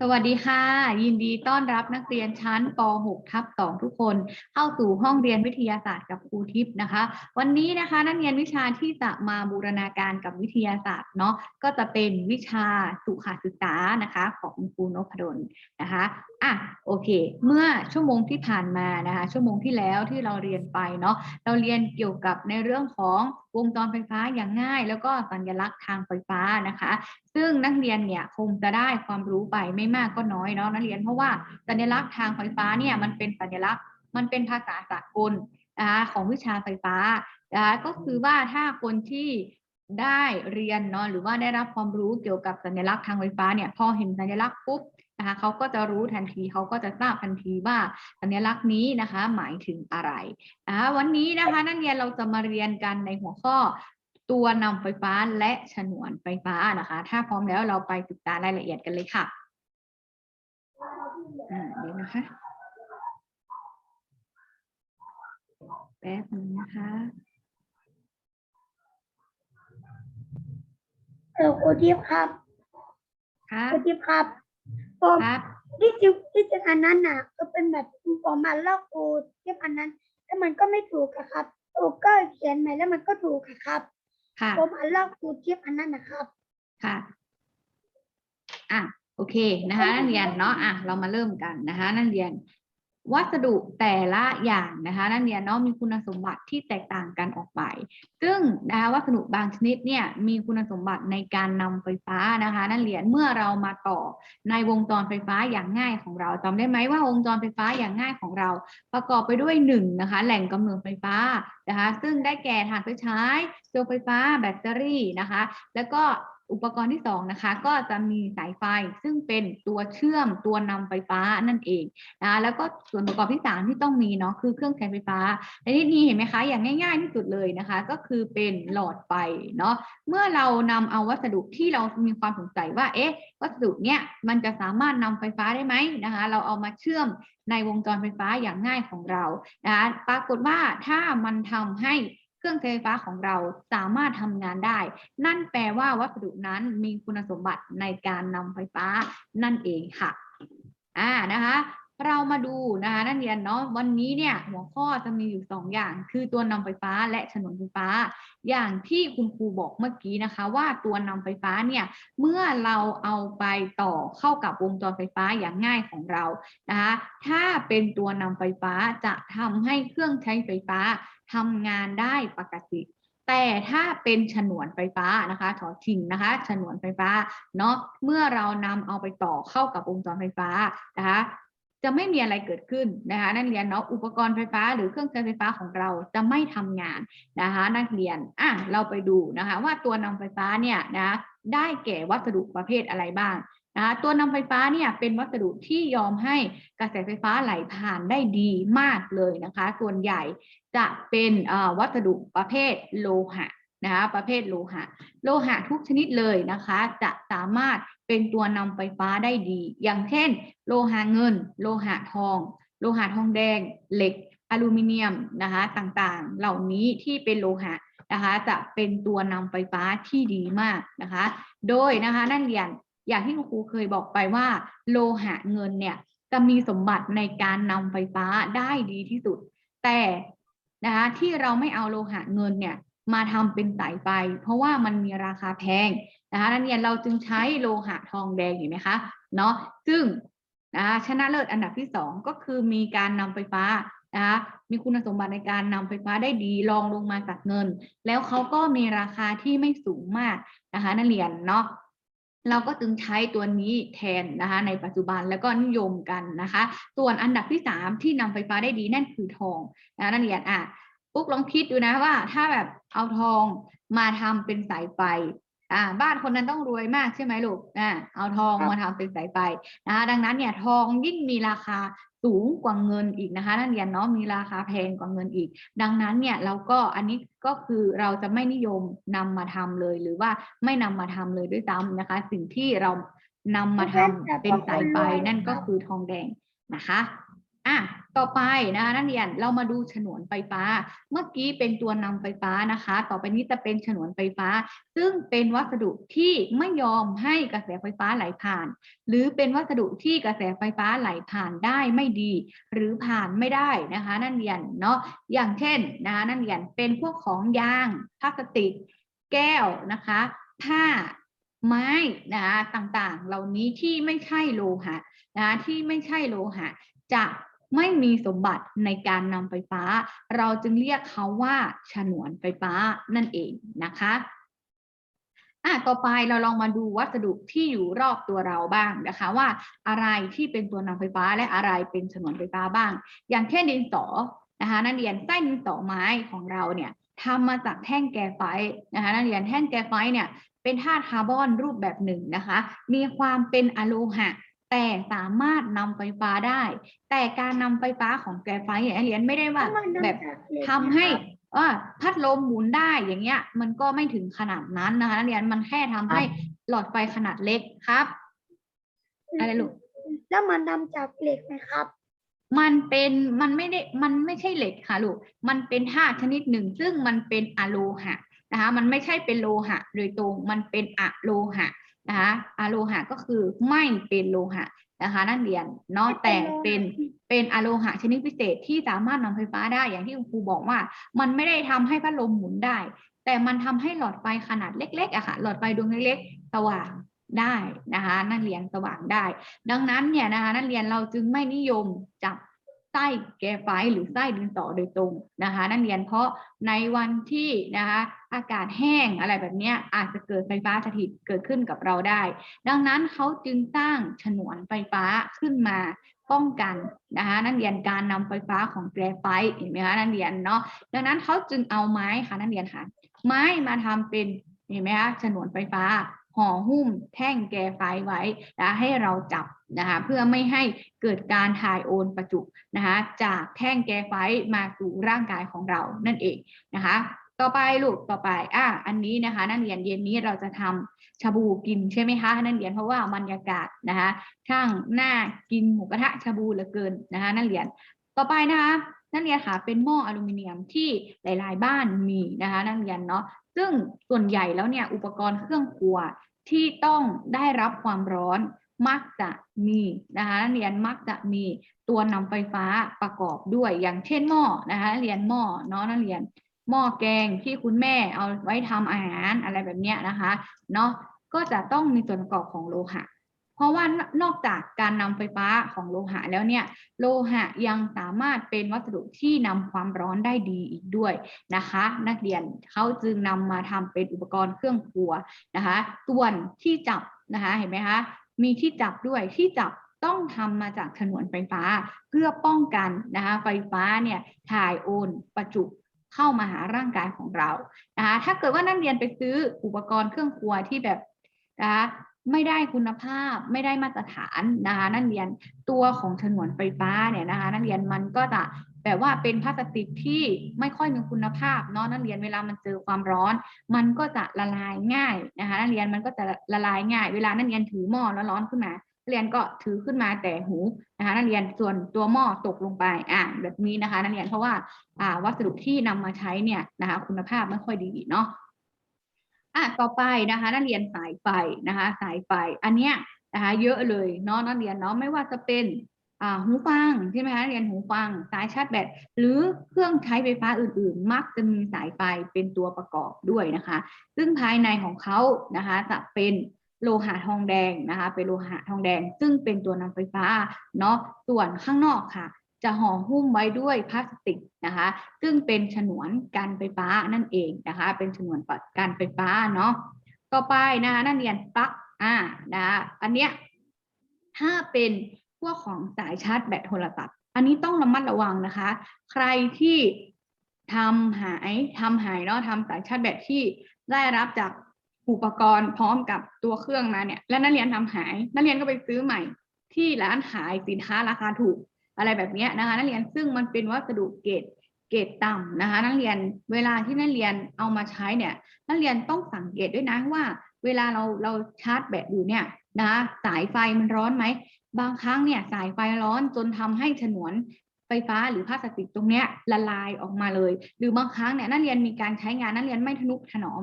สวัสดีค่ะ ยินดีต้อนรับนักเรียนชั้นป .6 ทับ2ทุกคน เข้าสู่ห้องเรียนวิทยาศาสตร์กับครูทิพย์นะคะ วันนี้นะคะนักเรียนวิชาที่จะมาบูรณาการกับวิทยาศาสตร์เนาะก็จะเป็นวิชาสุขศึกษานะคะ ของครูนพดลนะคะอะโอเค เมื่อชั่วโมงที่ผ่านมานะคะ ชั่วโมงที่แล้วที่เราเรียนไปเนาะเราเรียนเกี่ยวกับในเรื่องของวงจรไฟฟ้าอย่างง่าย แล้วก็สัญลักษณ์ทางไฟฟ้านะคะ ซึ่งนักเรียนเนี่ยคงจะได้ความรู้ไปไม่มากก็น้อยเนาะนักเรียนเพราะว่าสัญลักษณ์ทางไฟฟ้าเนี่ยมันเป็นสัญลักษณ์ มันเป็นภาษาสากลนะคะของวิชาไฟฟ้านะคะก็คือว่าถ้าคนที่ได้เรียนเนาะหรือว่าได้รับความรู้เกี่ยวกับสัญลักษณ์ทางไฟฟ้าเนี่ยพอเห็นสัญลักษณ์ปุ๊บ นะคะเขาก็จะรู้ทันทีเขาก็จะทราบทันทีว่าสัญลักษณ์นี้นะคะหมายถึงอะไรนะคะวันนี้นะคะนักเรียนเราจะมาเรียนกันในหัวข้อตัวนำไฟฟ้าและฉนวนไฟฟ้านะคะ ถ้าพร้อมแล้วเราไปศึกษารายละเอียดกันเลยค่ะอ่าเดี๋ยวนะคะแป๊บนึงนะคะเออครูทิพย์ครับค่ะครูทิพย์ครับ ผมครับ ที่จริงที่จริงอันนั้นน่ะ ก็เป็นแบบผมมาลอกครูทิพย์อันนั้นแล้วมันก็ไม่ถูกอะครับครูก็เขียนใหม่แล้วมันก็ถูกอะครับค่ะผมมาลอกครูทิพย์อันนั้นนะครับ ค่ะ อะ โอเคนะคะ นักเรียนเนาะ อะ เรามาเริ่มกันนะคะ นักเรียน วัสดุแต่ละอย่างนะคะนักเรียนเนาะมีคุณสมบัติที่แตกต่างกันออกไป ซึ่งนะคะวัสดุบางชนิดเนี่ยมีคุณสมบัติในการนำไฟฟ้านะคะนักเรียนเมื่อเรามาต่อในวงจรไฟฟ้าอย่างง่ายของเราจำได้ไหมว่าวงจรไฟฟ้าอย่างง่ายของเรา ประกอบไปด้วยหนึ่งนะคะแหล่งกำเนิดไฟฟ้านะคะซึ่งได้แก่ถ่านไฟฉายเซลล์ไฟฟ้าแบตเตอรี่นะคะ แล้วก็ อุปกรณ์ที่สองนะคะก็จะมีสายไฟซึ่งเป็นตัวเชื่อมตัวนำไฟฟ้านั่นเองนะแล้วก็ส่วนประกอบที่สามที่ต้องมีเนาะคือเครื่องใช้ไฟฟ้าในที่นี้เห็นไหมคะอย่างง่าย ๆ ที่สุดเลยนะคะ ก็คือเป็นหลอดไฟเนาะเมื่อเรานำเอาวัสดุที่เรามีความสงสัยว่าเอ๊ะวัสดุเนี้ยมันจะสามารถนำไฟฟ้าได้ไหมนะคะ เราเอามาเชื่อมในวงจรไฟฟ้าอย่างง่ายของเรานะคะปรากฏว่าถ้ามันทำให้ เครื่องใช้ไฟฟ้าของเราสามารถทำงานได้ นั่นแปลว่าวัสดุนั้นมีคุณสมบัติในการนำไฟฟ้านั่นเองค่ะอ่านะคะ เรามาดูนะคะนักเรียนเนาะวันนี้เนี่ยหัวข้อจะมีอยู่สองอย่าง คือตัวนำไฟฟ้าและฉนวนไฟฟ้า อย่างที่คุณครูบอกเมื่อกี้นะคะ ว่าตัวนำไฟฟ้าเนี่ยเมื่อเราเอาไปต่อเข้ากับวงจรไฟฟ้าอย่างง่ายของเรานะคะถ้าเป็นตัวนำไฟฟ้าจะทำให้เครื่องใช้ไฟฟ้าทำงานได้ปกติแต่ถ้าเป็นฉนวนไฟฟ้านะคะถอชิงนะคะ ฉนวนไฟฟ้าเนาะเมื่อเรานำเอาไปต่อเข้ากับวงจรไฟฟ้านะคะ จะไม่มีอะไรเกิดขึ้นนะคะนักเรียนเนาะอุปกรณ์ไฟฟ้าหรือเครื่องใช้ไฟฟ้าของเราจะไม่ทำงานนะคะนักเรียนอะเราไปดูนะคะว่าตัวนำไฟฟ้าเนี่ยนะได้แก่วัสดุประเภทอะไรบ้างนะคะตัวนำไฟฟ้าเนี่ยเป็นวัสดุที่ยอมให้กระแสไฟฟ้าไหลผ่านได้ดีมากเลยนะคะ ส่วนใหญ่จะเป็นวัสดุประเภทโลหะ นะคะประเภทโลหะ โลหะทุกชนิดเลยนะคะ จะสามารถเป็นตัวนำไฟฟ้าได้ดี อย่างเช่น โลหะเงิน โลหะทอง โลหะทองแดง เหล็ก อลูมิเนียมนะคะต่างๆ เหล่านี้ที่เป็นโลหะนะคะจะเป็นตัวนำไฟฟ้าที่ดีมากนะคะ โดยนะคะนักเรียนอย่างที่คุณครูเคยบอกไปว่า โลหะเงินเนี่ยจะมีสมบัติในการนำไฟฟ้าได้ดีที่สุด แต่นะคะที่เราไม่เอาโลหะเงินเนี่ย มาทำเป็นสายไฟ เพราะว่ามันมีราคาแพงนะคะนักเรียนเราจึงใช้โลหะทองแดงเห็นไหมคะเนาะซึ่งนะคะชนะเลิศอันดับที่สองก็คือมีการนำไฟฟ้านะคะมีคุณสมบัติในการนำไฟฟ้าได้ดีรองลงมาจากเงิน แล้วเขาก็มีราคาที่ไม่สูงมากนะคะนักเรียนเนาะเราก็จึงใช้ตัวนี้แทนนะคะในปัจจุบันแล้วก็นิยมกันนะคะ ส่วนอันดับที่สามที่นำไฟฟ้าได้ดีนั่นคือทองนะนักเรียนอะ ปุ๊กลองคิดดูนะว่า ถ้าแบบเอาทองมาทำเป็นสายไฟอ่าบ้านคนนั้นต้องรวยมากใช่ไหมลูกอ่าเอาทองมาทำเป็นสายไฟนะคะดังนั้นเนี่ยทองยิ่งมีราคาสูงกว่าเงินอีกนะคะนักเรียนเนาะมีราคาแพงกว่าเงินอีก ดังนั้นเนี่ยเราก็อันนี้ก็คือเราจะไม่นิยมนำมาทำเลย หรือว่าไม่นำมาทำเลยด้วยซ้ำนะคะ สิ่งที่เรานำมาทำเป็นสายไฟนั่นก็คือทองแดงนะคะ อะต่อไปนะคะนักเรียนเรามาดูฉนวนไฟฟ้า เมื่อกี้เป็นตัวนำไฟฟ้านะคะ ต่อไปนี้จะเป็นฉนวนไฟฟ้า ซึ่งเป็นวัสดุที่ไม่ยอมให้กระแสไฟฟ้าไหลผ่าน หรือเป็นวัสดุที่กระแสไฟฟ้าไหลผ่านได้ไม่ดี หรือผ่านไม่ได้นะคะ นักเรียนเนาะอย่างเช่นนะคะนักเรียนเป็นพวกของยางพลาสติก แก้วนะคะ ผ้าไม้นะคะต่างๆ เหล่านี้ที่ไม่ใช่โลหะนะคะที่ไม่ใช่โลหะจะ ไม่มีสมบัติในการนำไฟฟ้า เราจึงเรียกเขาว่าฉนวนไฟฟ้านั่นเองนะคะอะต่อไปเราลองมาดูวัสดุที่อยู่รอบตัวเราบ้างนะคะ ว่าอะไรที่เป็นตัวนำไฟฟ้าและอะไรเป็นฉนวนไฟฟ้าบ้าง อย่างเช่นดินสอนะคะนักเรียนไส้ดินสอไม้ของเราเนี่ยทำมาจากแท่งแกไฟนะคะนักเรียนแท่งแกไฟเนี่ยเป็นธาตุคาร์บอนรูปแบบหนึ่งนะคะ มีความเป็นอะโลหะ แต่สามารถนำไฟฟ้าได้ แต่การนำไฟฟ้าของแกรไฟต์เนี่ยเรียนไม่ได้ว่าถ้ามันนำแบบจากเหล็กทำให้นะครับว่าพัดลมหมุนได้อย่างเงี้ย มันก็ไม่ถึงขนาดนั้นนะคะนักเรียนมันแค่ทำให้หลอดไฟขนาดเล็กครับอะไรลูกแล้วมันนำจากเหล็กไหมครับ มันเป็นมันไม่ได้มันไม่ใช่เหล็กค่ะลูกมันเป็นธาตุชนิดหนึ่ง ซึ่งมันเป็นอะโลหะนะคะ มันไม่ใช่เป็นโลหะ โดยตรงมันเป็นอะโลหะ นะคะอะโลหะก็คือไม่เป็นโลหะนะคะนักเรียนเนาะแต่เป็นเป็นอะโลหะชนิดพิเศษที่สามารถนำไฟฟ้าได้อย่างที่ครูบอกว่า มันไม่ได้ทำให้พัดลมหมุนได้ แต่มันทำให้หลอดไฟขนาดเล็กๆอะค่ะหลอดไฟดวงเล็กๆสว่างได้นะคะ นักเรียนสว่างได้ ดังนั้นเนี่ยนะคะนักเรียนเราจึงไม่นิยมจับ ไส้แกรไฟหรือไส้ดินสอโดยตรงนะคะ นักเรียนเพราะในวันที่นะคะอากาศแห้งอะไรแบบนี้อาจจะเกิดไฟฟ้าสถิตเกิดขึ้นกับเราได้ ดังนั้นเขาจึงสร้างฉนวนไฟฟ้าขึ้นมาป้องกันนะคะนักเรียนการนำไฟฟ้าของแกรไฟเห็นไหมคะนักเรียนเนาะดังนั้นเขาจึงเอาไม้ค่ะนักเรียนค่ะ ไม้มาทำเป็นเห็นไหมคะฉนวนไฟฟ้า ห่อหุ้มแท่งแกไฟไว้นะให้เราจับนะคะเพื่อไม่ให้เกิดการถ่ายโอนประจุนะคะจากแท่งแกไฟมาสู่ร่างกายของเรานั่นเองนะคะต่อไปลูกต่อไปอะอันนี้นะคะ นักเรียนเย็นนี้เราจะทำชาบูกินใช่ไหมคะนักเรียนเพราะว่าบรรยากาศนะคะช่างหน่ากินหมูกระทะชาบูเหลือเกินนะคะนักเรียนต่อไปนะคะนักเรียนค่ะเป็นหม้ออลูมิเนียมที่หลาย ๆ บ้านมีนะคะนักเรียนเนาะ ซึ่งส่วนใหญ่แล้วเนี่ยอุปกรณ์เครื่องครัวที่ต้องได้รับความร้อนมักจะมีนะคะนักเรียนมักจะมีตัวนำไฟฟ้าประกอบด้วยอย่างเช่นหม้อนะคะนักเรียนหม้อเนาะนักเรียนหม้อแกงที่คุณแม่เอาไว้ทำอาหารอะไรแบบเนี้ยนะคะเนาะก็จะต้องมีส่วนประกอบของโลหะ เพราะว่านอกจากการนำไฟฟ้าของโลหะแล้วเนี่ยโลหะยังสามารถเป็นวัสดุที่นำความร้อนได้ดีอีกด้วยนะคะ นักเรียนเขาจึงนำมาทำเป็นอุปกรณ์เครื่องครัวนะคะส่วนที่จับนะคะเห็นไหมคะมีที่จับด้วยที่จับต้องทำมาจากฉนวนไฟฟ้าเพื่อป้องกันนะคะไฟฟ้าเนี่ยถ่ายโอนประจุเข้ามาหาร่างกายของเรานะคะถ้าเกิดว่านักเรียนไปซื้ออุปกรณ์เครื่องครัวที่แบบนะคะ ไม่ได้คุณภาพไม่ได้มาตรฐานนะคะนักเรียนตัวของฉนวนไฟฟ้าเนี่ยนะคะนักเรียนมันก็จะแบบว่าเป็นพลาสติกที่ไม่ค่อยมีคุณภาพเนาะนักเรียนเวลามันเจอความร้อน มันก็จะละลายง่ายนะคะนักเรียนมันก็จะละลายง่าย เวลานักเรียนถือหม้อแล้วร้อนขึ้นมานักเรียนก็ถือขึ้นมาแต่หูนะคะนักเรียนส่วนตัวหม้อตกลงไปอะแบบนี้นะคะนักเรียนเพราะว่าอ่าวัสดุที่นำมาใช้เนี่ยนะคะคุณภาพไม่ค่อยดีเนาะ อะต่อไปนะคะนักเรียนสายไฟนะคะสายไฟอันเนี้ยนะคะเยอะเลยเนาะนักเรียนเนาะไม่ว่าจะเป็นอ่าหูฟังใช่ไหมคะนักเรียนหูฟังสายชาร์จแบตหรือเครื่องใช้ไฟฟ้าอื่นๆ มักจะมีสายไฟเป็นตัวประกอบด้วยนะคะ ซึ่งภายในของเขานะคะจะเป็นโลหะทองแดงนะคะเป็นโลหะทองแดง ซึ่งเป็นตัวนำไฟฟ้าเนาะส่วนข้างนอกค่ะ จะห่อหุ้มไว้ด้วยพลาสติกนะคะ ซึ่งเป็นฉนวนการไฟฟ้านั่นเองนะคะ เป็นฉนวนการไฟฟ้าเนาะต่อไปนะคะนักเรียนปลั๊กอ่านะคะอันเนี้ยถ้าเป็นพวกของสายชาร์จแบตโทรศัพท์ อันนี้ต้องระมัดระวังนะคะ ใครที่ทำหายทำหายเนาะทำสายชาร์จแบตที่ได้รับจากอุปกรณ์พร้อมกับตัวเครื่องมาเนี่ย และนักเรียนทำหาย นักเรียนก็ไปซื้อใหม่ ที่ร้านขายสินค้าราคาถูก อะไรแบบนี้นะคะ นักเรียนซึ่งมันเป็นวัสดุเกรดเกรดต่ำนะคะ นักเรียนเวลาที่นักเรียนเอามาใช้เนี่ย นักเรียนต้องสังเกตด้วยนะว่า เวลาเราเราชาร์จแบตอยู่เนี่ยนะคะสายไฟมันร้อนไหมบางครั้งเนี่ยสายไฟร้อนจนทำให้ฉนวนไฟฟ้าหรือพลาสติกตรงเนี้ยละลายออกมาเลย หรือบางครั้งเนี่ยนักเรียนมีการใช้งานนักเรียนไม่ทนุถนอม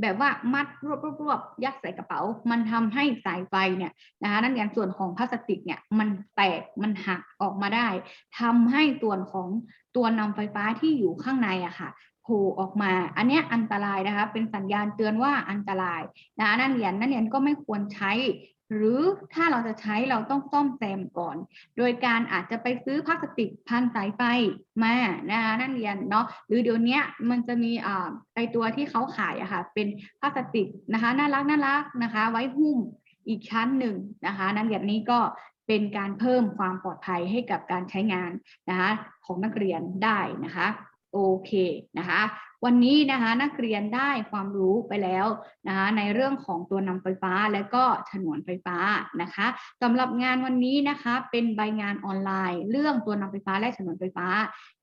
แบบว่ามัดรวบรวบรวบยัดใส่กระเป๋า มันทำให้สายไฟเนี่ยนะคะนั่นเองส่วนของพลาสติกเนี่ยมันแตกมันหักออกมาได้ทำให้ส่วนของตัวนำไฟฟ้าที่อยู่ข้างในอะค่ะโผล่ออกมา อันนี้อันตรายนะคะ เป็นสัญญาณเตือนว่าอันตรายนะะนักเรียนนักเรียนก็ไม่ควรใช้ หรือถ้าเราจะใช้เราต้องซ่อมแซมก่อน โดยการอาจจะไปซื้อพลาสติกพันสายไฟมานะคะนักเรียนเนาะหรือเดี๋ยวนี้มันจะมีอ่าไอตัวที่เขาขายอะค่ะเป็นพลาสติกนะคะน่ารักน่ารักนะคะ ไว้หุ้มอีกชั้นหนึ่งนะคะนักเรียนนี้ก็เป็นการเพิ่มความปลอดภัยให้กับการใช้งานนะคะของนักเรียนได้นะคะโอเคนะคะ วันนี้นะคะนักเรียนได้ความรู้ไปแล้วนะคะในเรื่องของตัวนำไฟฟ้าและก็ฉนวนไฟฟ้านะคะสำหรับงานวันนี้นะคะเป็นใบงานออนไลน์ เรื่องตัวนำไฟฟ้าและฉนวนไฟฟ้า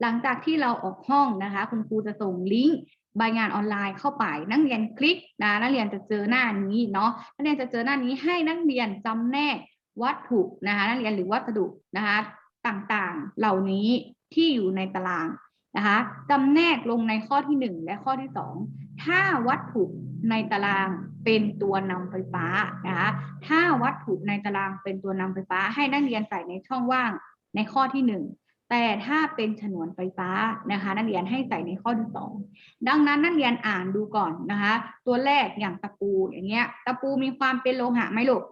หลังจากที่เราออกห้องนะคะ คุณครูจะส่งลิงก์ใบงานออนไลน์เข้าไปนักเรียนคลิกนะนักเรียนจะเจอหน้านี้เนาะนักเรียนจะเจอหน้านี้ให้นักเรียนจำแนกวัตถุนะคะนักเรียนหรือวัสดุนะคะต่างๆ เหล่านี้ที่อยู่ในตาราง นะคะจำแนกลงในข้อที่หนึ่งและข้อที่สองถ้าวัตถุในตารางเป็นตัวนำไฟฟ้านะคะถ้าวัตถุในตารางเป็นตัวนำไฟฟ้า ให้นักเรียนใส่ในช่องว่างในข้อที่หนึ่งแต่ถ้าเป็นฉนวนไฟฟ้านะคะ นักเรียนให้ใส่ในข้อที่สองดังนั้นนักเรียนอ่านดูก่อนนะคะ ตัวแรกอย่างตะปูอย่างเงี้ย ตะปูมีความเป็นโลหะไหมลูก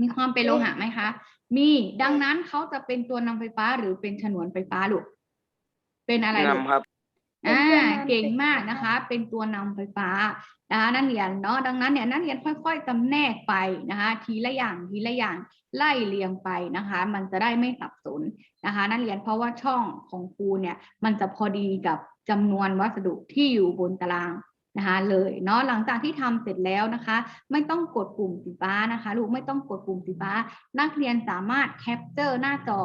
มีความเป็นโลหะไหมคะ มีดังนั้นเขาจะเป็นตัวนำไฟฟ้าหรือเป็นฉนวนไฟฟ้าลูก เป็นอะไรลูกนำครับอ่าเป็นตัวนำเก่งไฟฟ้ามมากนะคะ เป็นตัวนำไฟฟ้านะคะนักเรียนเนาะดังนั้นเนี่ยนักเรียนค่อยๆจำแนกไปนะคะ ทีละอย่างทีละอย่างไล่เรียงไปนะคะ มันจะได้ไม่สับสนนะคะนักเรียนเพราะว่าช่องของครูเนี่ยมันจะพอดีกับจำนวนวัสดุที่อยู่บนตาราง นะคะเลยเนาะหลังจากที่ทำเสร็จแล้วนะคะ ไม่ต้องกดปุ่มสีฟ้านะคะลูกไม่ต้องกดปุ่มสีฟ้า นักเรียนสามารถแคปเจอร์หน้าจอ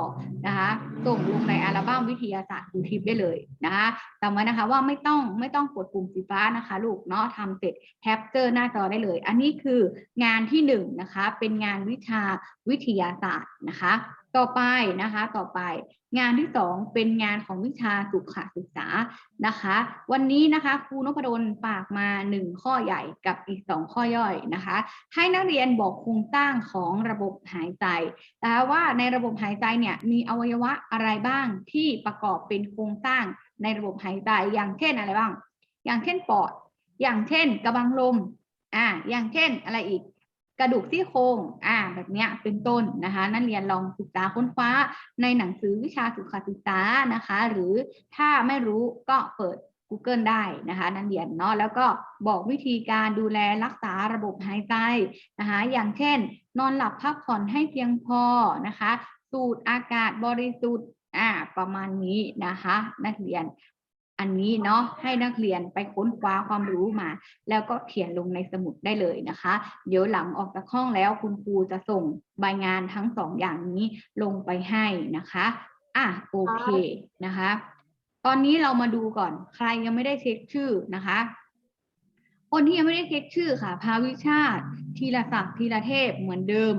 นะคะส่งลงในอัลบั้มวิทยาศาสตร์ครูทิพย์ได้เลยนะคะจำไว้นะคะว่าไม่ต้องไม่ต้องกดปุ่มสีฟ้านะคะ ลูกเนาะทำเสร็จแคปเจอร์หน้าจอได้เลย อันนี้คืองานที่หนึ่งนะคะเป็นงานวิชาวิทยาศาสตร์นะคะ ต่อไปนะคะ ต่อไปงานที่สองเป็นงานของวิชาสุขศึกษานะคะ วันนี้นะคะครูนพดลฝากมาหนึ่งข้อใหญ่กับอีกสองข้อย่อยนะคะ ให้นักเรียนบอกโครงสร้างของระบบหายใจนะคะว่าในระบบหายใจเนี่ยมีอวัยวะอะไรบ้างที่ประกอบเป็นโครงสร้างในระบบหายใจอย่างเช่นอะไรบ้าง อย่างเช่นปอด อย่างเช่นกระบังลมอ่าอย่างเช่นอะไรอีก กระดูกซี่โครงอ่าแบบเนี้ยเป็นต้นนะคะนักเรียนลองศึกษาค้นคว้าในหนังสือวิชาสุขศึกษานะคะ หรือถ้าไม่รู้ก็เปิด Google ได้นะคะนักเรียนเนาะแล้วก็บอกวิธีการดูแลรักษาระบบหายใจนะคะอย่างเช่น นอนหลับพักผ่อนให้เพียงพอนะคะ สูดอากาศบริสุทธิ์อ่าประมาณนี้นะคะ นักเรียน อันนี้เนาะให้นักเรียนไปค้นคว้าความรู้มา แล้วก็เขียนลงในสมุดได้เลยนะคะ เดี๋ยวหลังออกจากห้องแล้วคุณครูจะส่งใบงานทั้งสองอย่างนี้ลงไปให้นะคะอะโอเคนะคะ ตอนนี้เรามาดูก่อนใครยังไม่ได้เช็คชื่อนะคะ คนที่ยังไม่ได้เช็คชื่อค่ะ ภาวิชาติธีรศักดิ์ธีรเทพเหมือนเดิม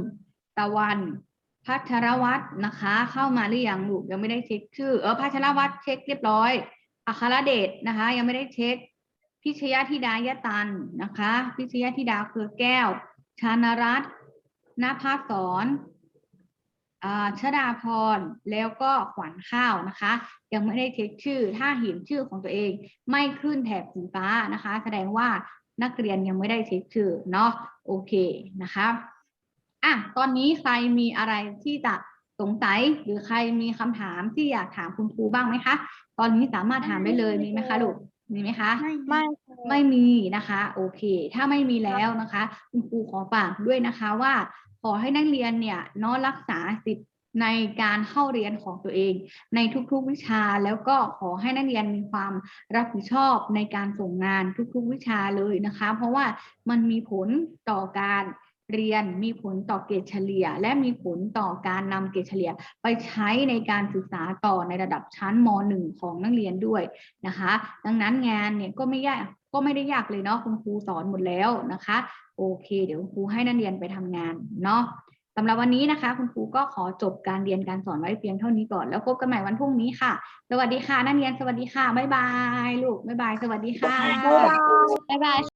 ตะวันพัชรวัตรนะคะ เข้ามาหรือยังลูกยังไม่ได้เช็คชื่อ เออพัชรวัตรเช็คเรียบร้อย อัครเดชนะคะ ยังไม่ได้เช็ค พิชยธิดายตันนะคะ พิชยธิดาเครือแก้ว ชานรัตน์นภาสอนอ่าชดาพรแล้วก็ขวัญข้าวนะคะ ยังไม่ได้เช็คชื่อ ถ้าเห็นชื่อของตัวเอง ไม่ขึ้นแถบสีฟ้านะคะ แสดงว่านักเรียนยังไม่ได้เช็คชื่อเนาะโอเคนะคะอะตอนนี้ใครมีอะไรที่จะ สงสัยหรือใครมีคำถามที่อยากถามคุณครูบ้างไหมคะ ตอนนี้สามารถถามได้เลยมีไหมคะลูกมีไหมคะไม่ไม่ไม่มีนะคะ โอเค ถ้าไม่มีแล้วนะคะ คุณครูขอฝากด้วยนะคะว่า ขอให้นักเรียนเนี่ยเนาะรักษาสิทธิ์ในการเข้าเรียนของตัวเอง ในทุกๆวิชาแล้วก็ขอให้นักเรียนมีความรับผิดชอบในการส่งงานทุกๆวิชาเลยนะคะ เพราะว่ามันมีผลต่อการ เรียนมีผลต่อเกรดเฉลี่ย และมีผลต่อการนำเกรดเฉลี่ย ไปใช้ในการศึกษาต่อในระดับชั้นม .1 ของนักเรียนด้วยนะคะ ดังนั้นงานเนี่ยก็ไม่ยากก็ไม่ได้ยากเลยเนาะคุณครูสอนหมดแล้วนะคะ โอเค เดี๋ยวครูให้นักเรียนไปทำงานเนาะสำหรับวันนี้นะคะ คุณครูก็ขอจบการเรียนการสอนไว้เพียงเท่านี้ก่อนแล้วพบกันใหม่วันพรุ่งนี้ค่ะ สวัสดีค่ะนักเรียนสวัสดีค่ะบ๊ายบายลูกบ๊ายบายสวัสดีค่ะบ๊ายบายบ๊ายบาย